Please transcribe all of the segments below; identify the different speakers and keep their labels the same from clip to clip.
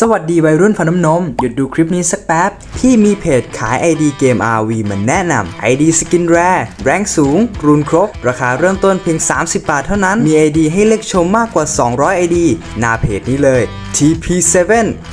Speaker 1: สวัสดีวัยรุ่นฟันน้ำนม หยุดดูคลิปนี้สักแป๊บ พี่มีเพจขาย ID เกม RV มาแนะนำ ID สกินแรร์แรงสูง รูนครบ ราคาเริ่มต้นเพียง 30 บาทเท่านั้น มี ID ให้เลือกชมมากกว่า 200 ID หน้าเพจนี้เลย TP7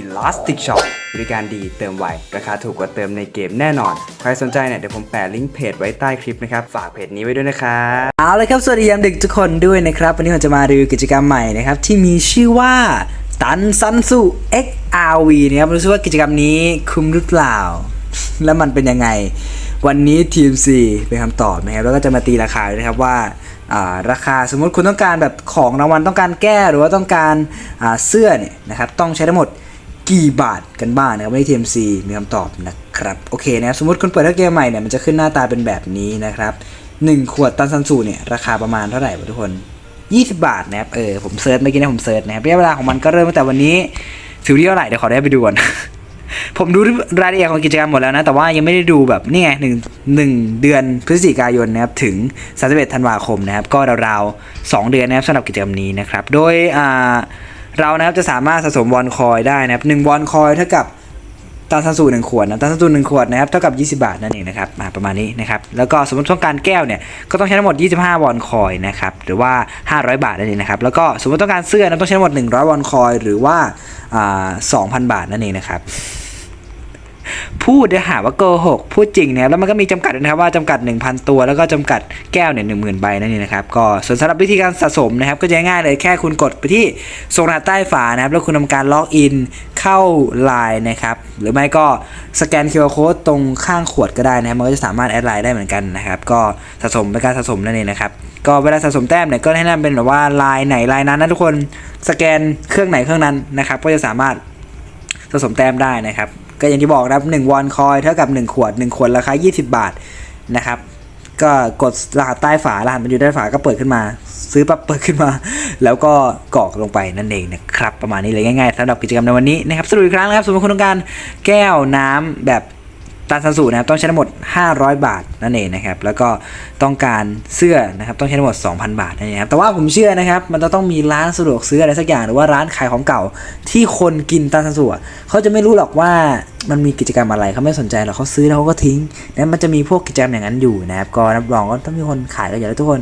Speaker 1: Elastic Shop บริการดีเติมไว ราคาถูกกว่าเติมในเกมแน่นอน ใครสนใจเนี่ยเดี๋ยวผมแปะลิงก์เพจไว้ใต้คลิปนะครับ ฝากเพจนี้ไว้ด้วยนะครับเอาเลยครับ สวัสดียามดึกทุกคนด้วยนะครับ วันนี้ผมจะมารีวิวกิจกรรมใหม่นะครับ ที่มีชื่อว่าตันซันสุ XRV นะครับรู้สึกว่ากิจกรรมนี้คุ้มหรือเปล่า แล้วมันเป็นยังไง วันนี้ทีม C เป็นคำตอบนะครับแล้วก็จะมาตีราคาด้วยนะครับว่าราคาสมมติคุณต้องการแบบของรางวัลต้องการแก้หรือว่าต้องการเสื้อเนี่ยนะครับต้องใช้ทั้งหมด กี่บาทกันบ้างนะครับวันนี้ทีม C มีคำตอบนะครับโอเคนะครับสมมติคุณเปิดเกมใหม่เนี่ยมันจะขึ้นหน้าตาเป็นแบบนี้นะครับหนึ่งขวดตันซันสูเนี่ยราคาประมาณเท่าไหร่ทุกคน 20 บาทนะครับเออผมเซิร์ชเมื่อกี้นะผมเซิร์ชนะครับระยะเวลาของมันก็เริ่มตั้งแต่วันนี้ถึงที่เท่าไหร่เดี๋ยวขอได้ไปดูก่อนผมดูรายละเอียดของกิจกรรมหมดแล้วนะ แต่ว่ายังไม่ได้ดูแบบนี่ไงหนึ่งหนึ่งเดือนพฤศจิกายนนะครับถึง31ธันวาคมนะครับ ก็ราวๆ2เดือนนะครับสำหรับกิจกรรมนี้นะครับ โดยอ่า เรานะครับจะสามารถสะสมวอนคอยได้นะครับหนึ่งวอนคอยเท่ากับตันซันสูหนึ่งขวดนะตันซันสูหนึ่งขวดนะครับเท่ากับ 20 บาทนั่นเองนะครับมาประมาณนี้นะครับแล้วก็สมมติต้องการแก้วเนี่ยก็ต้องใช้ทั้งหมด 25 วอนคอยนะครับหรือว่า 500 บาทนั่นเองนะครับแล้วก็สมมติต้องการเสื้อนะต้องใช้ทั้งหมด 100 วอนคอย หรือว่าอ่า2,000 บาทนั่นเองนะครับ พูดเดี๋ยวหาว่าโกหกพูดจริงนะครับแล้วมันก็มีจำกัดนะครับว่าจำกัด 1,000 ตัวแล้วก็จำกัดแก้วเนี่ยหนึ่งหมื่นใบนั่นเองนะครับก็ส่วนสำหรับวิธีการสะสมนะครับก็จะง่ายเลยแค่คุณกดไปที่ส่งรหัสใต้ฝานะครับแล้วคุณทำการล็อกอินเข้า Line นะครับหรือไม่ก็สแกน QR Code ตรงข้างขวดก็ได้นะครับมันก็จะสามารถแอดไลน์ได้เหมือนกันนะครับก็สะสมเป็นการสะสมนั่นเองนะครับก็เวลาสะสมแต้มเนี่ยก็ให้นำเป็นแบบว่าลายไหนลายนั้นนะทุกคนสแกนเครื่องไหนเครื่องนั้นนะครับก็จะสามารถสะสมแต้มได้นะครับ ก็อย่างที่บอกนะครับ1วอนคอยเท่ากับ 1 ขวด 1 ขวดราคา 20 บาทนะครับ ก็กดรหัสใต้ฝารหัสมันอยู่ใต้ฝาก็เปิดขึ้นมา ซื้อปั๊บเปิดขึ้นมา แล้วก็กรอกลงไปนั่นเองนะครับ ประมาณนี้เลยง่ายๆสำหรับกิจกรรมในวันนี้นะครับสรุปอีกครั้งนะครับสมมติคุณต้องการแก้วน้ำแบบ ตันซันสูนะครับต้องใช้ทั้งหมด 500 บาทนั่นเองนะครับแล้วก็ต้องการเสื้อนะครับต้องใช้ทั้งหมด 2,000 บาทนั่นเองครับแต่ว่าผมเชื่อนะครับมันจะต้องมีร้านสะดวกซื้ออะไรสักอย่างหรือว่าร้านขายของเก่าที่คนกินตันซันสูเขาจะไม่รู้หรอกว่ามันมีกิจกรรมอะไรเขาไม่สนใจหรอกเขาซื้อแล้วเขาก็ทิ้งนะมันจะมีพวกกิจกรรมอย่างนั้นอยู่นะครับก็รับรองว่าต้องมีคนขายกันอยู่แล้วทุกคน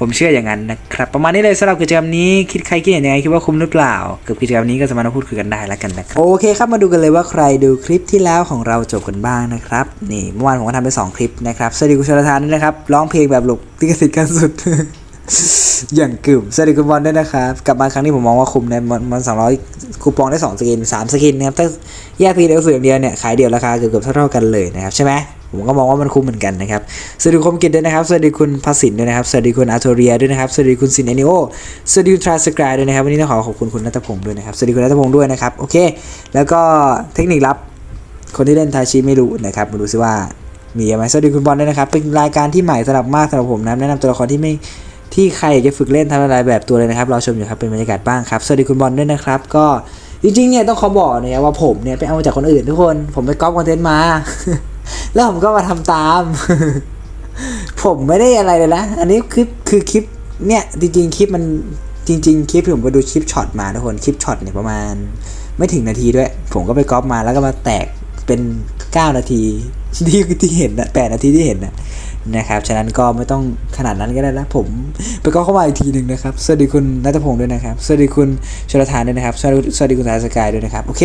Speaker 1: ผมเชื่ออย่างนั้นนะครับ ประมาณนี้เลยสำหรับกิจกรรมนี้คิดใครคิดยังไงคิดว่าคุ้มหรือเปล่ากับกิจกรรมนี้ก็สามารถพูดคุยกันได้แล้วกันนะครับโอเคครับมาดูกันเลยว่าใครดูคลิปที่แล้วของเราจบกันบ้างนะครับนี่เมื่อวานผมก็ทำไปสองคลิปนะครับสวัสดีคุณชลทานด้วยนะครับร้องเพลงแบบหลบลิขสิทธิ์กันสุดอย่างกึ่มสวัสดีคุณบอลด้วยนะครับ กลับมาครั้งนี้ผมมองว่าคุ้มนะมันมันสองร้อยคูปองได้สองสกินสามสกินนะครับถ้าแยกพีเดียวสุดอย่างเดียวเนี่ยขายเดียวราคาเกือบเท่าๆกันเลยนะครับใช่ไหม ผมก็มองว่ามันคุ้มเหมือนกันนะครับ สวัสดีคุณคมกิจด้วยนะครับ สวัสดีคุณพัสินด้วยนะครับ สวัสดีคุณอาโทเรียด้วยนะครับ สวัสดีคุณซินเอนิโอ สวัสดีคุณทราสกายด้วยนะครับ วันนี้ต้องขอขอบคุณคุณนัทพงศ์ด้วยนะครับ สวัสดีคุณนัทพงศ์ด้วยนะครับ โอเค แล้วก็เทคนิคลับ คนที่เล่นทาชิไม่รู้นะครับมาดูซิว่า มีไหมสวัสดีคุณบอลด้วยนะครับ เป็นรายการที่ใหม่สำหรับมากสำหรับผมนะแนะนำตัวละครที่ไม่ที่ใครอยากจะฝึกเล่นทำอะไรแบบตัวเลยนะครับ เราชมอยู่ครับเป็นบรรยากาศบ้างครับ สวัสดีคุณบอลด้วยนะครับ ก็จริงๆเนี่ยต้องขอบอกเนี่ยว่าผมเนี่ยไปเอามาจากคนอื่นทุกคน ผมไปก๊อปคอนเทนต์มา แล้วผมก็มาทำตาม ผมไม่ได้อะไรเลยนะ อันนี้คือคือคลิปเนี่ยจริงๆคลิปมันจริง ๆ คลิปผมไปดูคลิปช็อตมาทุกคนคลิปช็อตเนี่ยประมาณ ไม่ถึงนาทีด้วย ผมก็ไปก๊อปมาแล้วก็มาแตก เป็น 9 นาทีที่ที่เห็นนะ8นาทีที่เห็นนะนะครับ ฉะนั้นก็ไม่ต้องขนาดนั้นก็ได้นะผมไปก็เข้ามาอีกทีหนึ่งนะครับ สวัสดีคุณนัทพงศ์ด้วยนะครับ สวัสดีคุณชลธานด้วยนะครับ สวัสดีคุณสายสกายด้วยนะครับ โอเค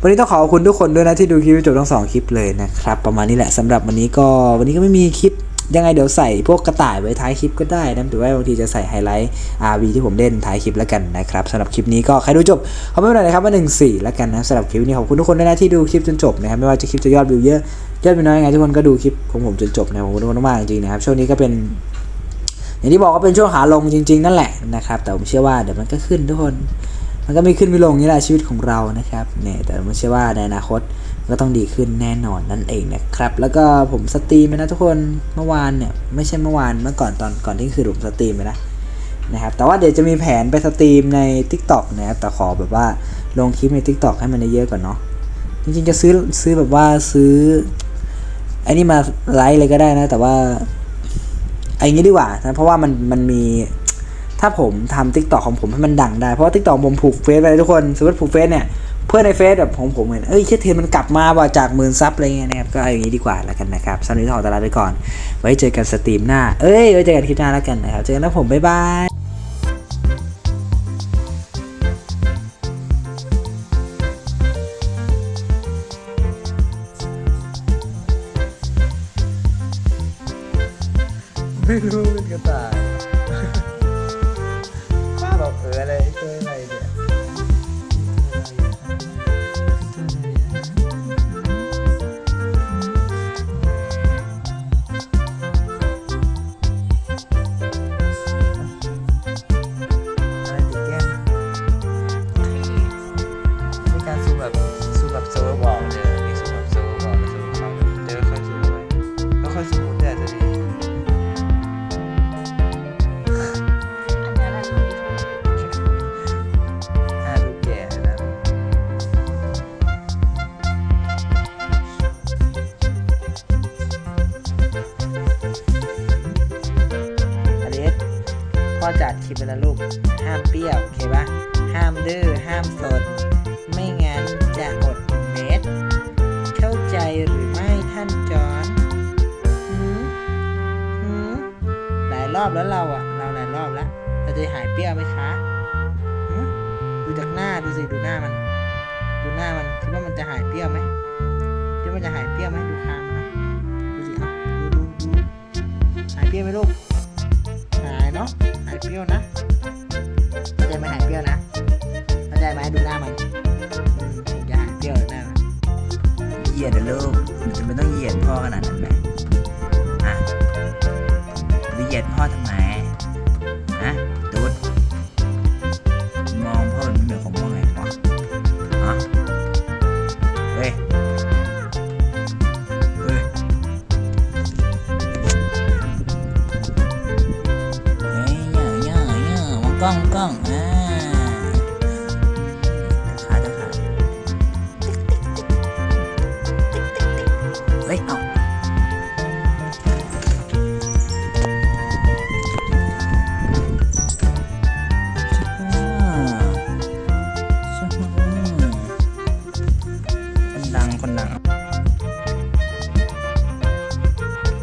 Speaker 1: วันนี้ต้องขอบคุณทุกคนด้วยนะที่ดูคลิปจนจบทั้งสองคลิปเลยนะครับ ประมาณนี้แหละสำหรับวันนี้ก็วันนี้ก็ไม่มีคลิป ยังไงเดี๋ยวใส่พวกกระต่ายไว้ท้ายคลิปก็ได้นะหรือว่าบางทีจะใส่ไฮไลท์ RV ที่ผมเล่นท้ายคลิปแล้วกันนะครับสำหรับคลิปนี้ก็ใครดูจบคอมเมนต์หน่อยนะครับว่า1 4แล้วกันนะสำหรับคลิปนี้ขอบคุณทุกคนด้วยนะที่ดูคลิปจนจบนะครับไม่ว่าจะคลิปจะยอดวิวเยอะยอดวิวน้อยยังไงทุกคนก็ดูคลิปของผมจนจบนะขอบคุณทุกคนมากจริงๆนะครับช่วงนี้ก็เป็นอย่างที่บอกว่าเป็นช่วงขาลงจริง ๆ นั่นแหละนะครับแต่ผมเชื่อว่าเดี๋ยวมันก็ขึ้นทุกคน มันก็ม่ขึ้นม่ลงนี่แหละชีวิตของเรานะครับเนี่ยแต่ผมเชื่อว่าในอนาคต ก็ต้องดีขึ้นแน่นอนนั่นเองนะครับ แล้วก็ผมสตรีมไปนะทุกคนเมื่อวานเนี่ยไม่ใช่เมื่อวานเมื่อก่อนตอนก่อนที่คือผมสตรีมไปนะนะครับแต่ว่าเดี๋ยวจะมีแผนไปสตรีมใน Tik t o อกนะครับแต่ขอแบบว่าลงคลิปใน Tik t o อกให้มันเยอะก่อนเนาะจริงๆจะซื้อซื้อแบบว่าซื้อไอ้นี่มาไลฟ์เลยก็ได้นะ แต่ว่าไอ้งี้ดีกว่านะเพราะว่ามันมันมีถ้าผมทำทิกตอกของผมให้มันดังได้ เพราะว่าทิกตอกผมผูกเฟซไปเลยทุกคนสมมติผูกเฟซเนี่ย เพื่อนในเฟซแบบผมผมเห็นเอ้ยเชดเทนมันกลับมาว่ะจากหมื่นซับอะไรเงี้ยนะครับก็เอาอย่างนี้ดีกว่าแล้วกันนะครับสำหรับนนี้ขอตลาดไปก่อน ไว้เจอกันสตรีมหน้า เอ้ยไว้เจอกันคลิปหน้าแล้วกันนะครับเจอกันนะผมบ๊ายบายไม่รู้เป็นกระต่ายป้าบอกเอออะไรช่วย ค่อยซูมได้จะดีน่าดูแก่นะอลิสพ่อจัดคลิปไปแล้วลูก ห้ามเปรี้ยว โอเคปะห้ามดื้อ ห้ามสน อบแล้วเราอะเราหลายรอบแล้ว เราจะหายเปรี้ยวไหมคะดูจากหน้าดูสิดูหน้ามัน ดูหน้ามันคิดว่ามันจะหายเปรี้ยวไหมคิดว่ามันจะหายเปรี้ยวไหมดูคางมันนะดูสิเอาดูดูดูหายเปรี้ยวไหมลูกหายเนาะหายเปรี้ยวนะเข้าใจไหมหายเปรี้ยวนะเข้าใจไหมดูหน้ามันอืมถึงจะหายเปรี้ยวหน้ามันเหยียดนะลูกมันจะไม่ต้องเหยียดพ่อขนาดนั้นไหม เฮ้ย